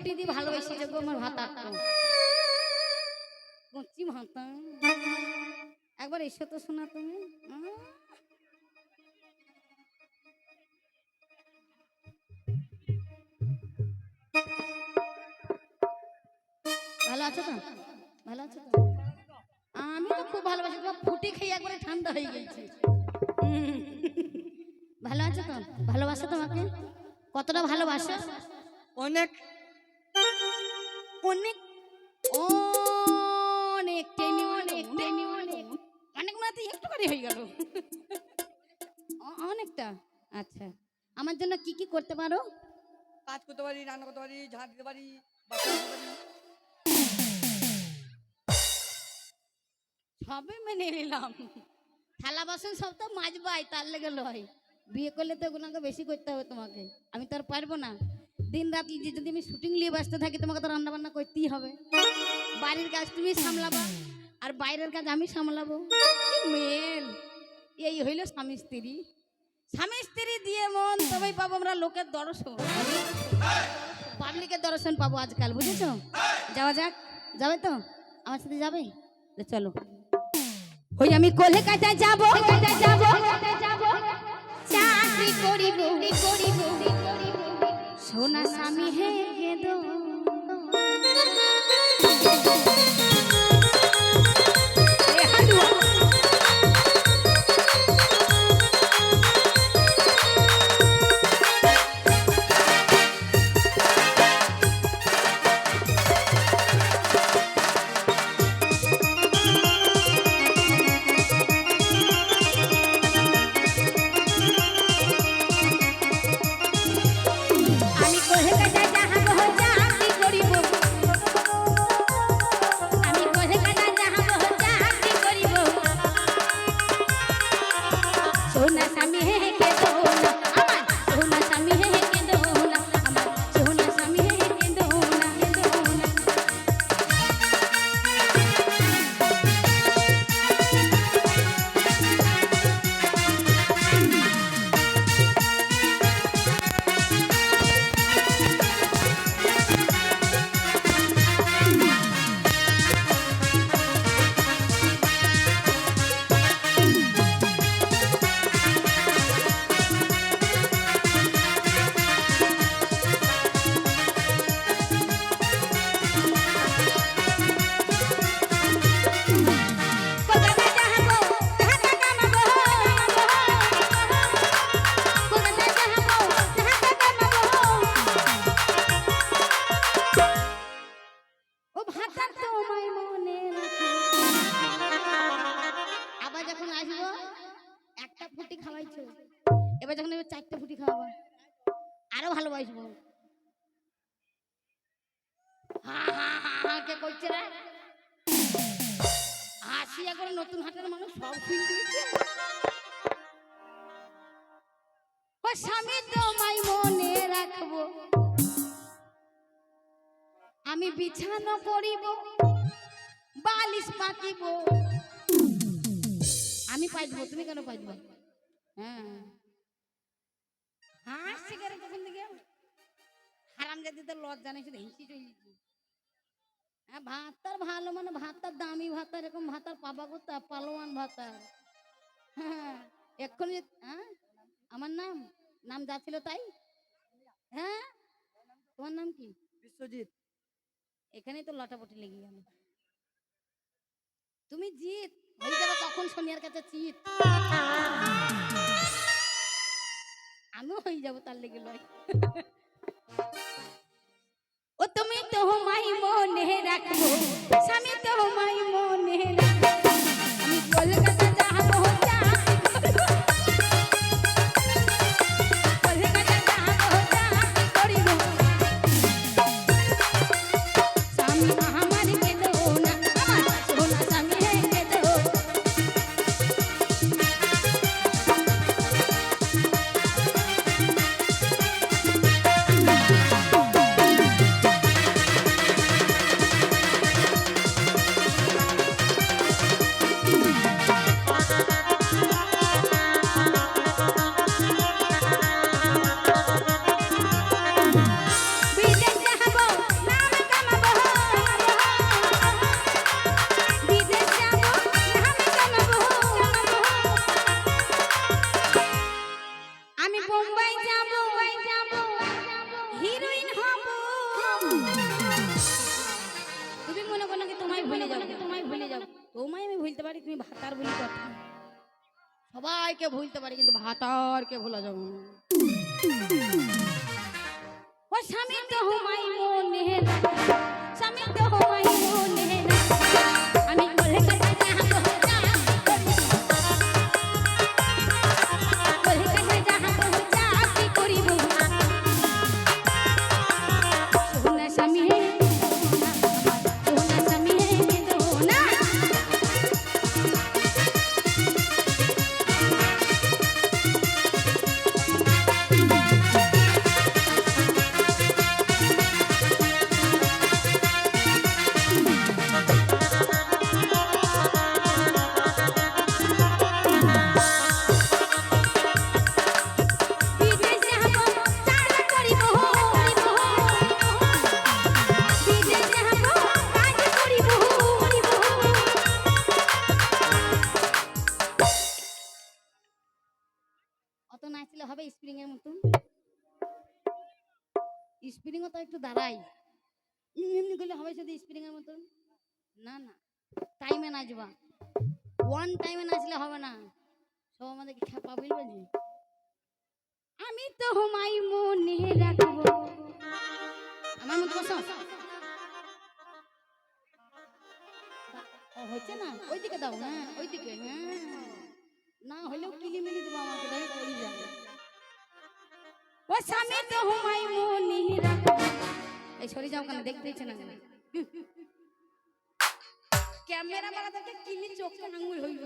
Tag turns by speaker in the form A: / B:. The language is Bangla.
A: ফুটি দিয়ে ভালোবেসে যাব আমার ভাতা কচি ভাতা একবার এসো তো শোনা তুমি। ভালো আছো তো ভালো আছো তো আমি তো খুব ভালোবাসি তোমার ফুটি খেয়ে একবারে ঠান্ডা হয়ে গেছে ভালো আছো তো ভালোবাসো তোমাকে কতটা ভালোবাসো
B: অনেক
A: অনেক অনেক টেনে অনেক টেনে অনেক অনেক মাত্র একটু করে হয়ে গেল। অনেকটা? আচ্ছা। আমার জন্য কি কি করতে পারো?
B: কাজ করতে পারি রান্না করতে পারি ঝাঁট দিতে পারি
A: সবে মেনে নিলাম। থালা বাসন সব তো মাজবাই তার লেগে লয়। বিয়ে করলে তো ওগুলোকে বেশি করতে হবে তোমাকে। আমি তো আর পারব না। দিন রাত যদি আমি শুটিং নিয়ে ব্যস্ত থাকি, তোমাকে তো রান্না বান্না করতেই হবে। বাড়ির কাজ তুমি সামলাবা, আর বাইরের কাজ আমি সামলাবো। মেল? এই হইল স্বামী স্ত্রী। স্বামী স্ত্রী দিয়ে মন তবেই পাবো আমরা লোকের দর্শন। পাবলিকের দর্শন পাবো আজকাল, বুঝেছ? যাওয়া যাক। যাবে তো? আমার সাথে যাবে? চলো। ওই আমি কলকাতা যাব। যাব। চাকরি করিব করিব। সোনা স্বামী হে গেদ আরও ভালোবাসবো। কে কইছে রে? আসিয়া করে নতুন হাটের মানুষ, সব দিয়েছে। ও স্বামী তোমায় মনে রাখব। আমি বিছানো করিব বালিশ পাতিব আমি পাইব, তুমি কেন পাইব? হ্যাঁ। হাসছি করে কখন থেকে হারাম জাতি তো লজ্জা নেই শুধু হিসি চলেছি হ্যাঁ ভাতার ভালো মানে ভাতার দামি ভাতা এরকম ভাতার পাবা কোথা পালোয়ান ভাতার হ্যাঁ এক্ষুনি হ্যাঁ আমার নাম নাম যা ছিল তাই? হ্যাঁ তোমার নাম কি?
B: বিশ্বজিৎ।
A: এখানেই তো লটাপটি লেগে গেল। তুমি জিত হয়ে যাবে কখন সোনিয়ার কাছে চিত আমিও হয়ে যাব তার লেগে লয় ও তুমি তো মাই মনে রাখব, স্বামী তো মাই মনে তুমি মনে করো নাকি তোমায় ভুলে যাব? তোমায় ভুলে যাব। তোমায় আমি ভুলতে পারি, তুমি ভাতার ভুলি কথা। সবাইকে ভুলতে পারি, কিন্তু ভাতারকে ভোলা যাব না। ও একটু দাঁড়াই। এমনি করলে হবে শুধু স্প্রিং এর মতন? না না। টাইমে নাচবা। ওয়ান টাইমে নাচলে হবে না। সব আমাদেরকে খেপা বলবে যে, আমি তো হুমাই মনে রাখব। আমার মতো বসো। হচ্ছে না? ওইদিকে দাও হ্যাঁ ওইদিকে হ্যাঁ। না হলেও কিলিমিলি দেবো আমাকে পড়ি যাবে। ও স্বামী তো হুমাই মনে রাখব। এই সরি যাও কেন দেখতে ইচ্ছে না ক্যামেরা মারা থাকে কিনি চোখটা আঙুল হইব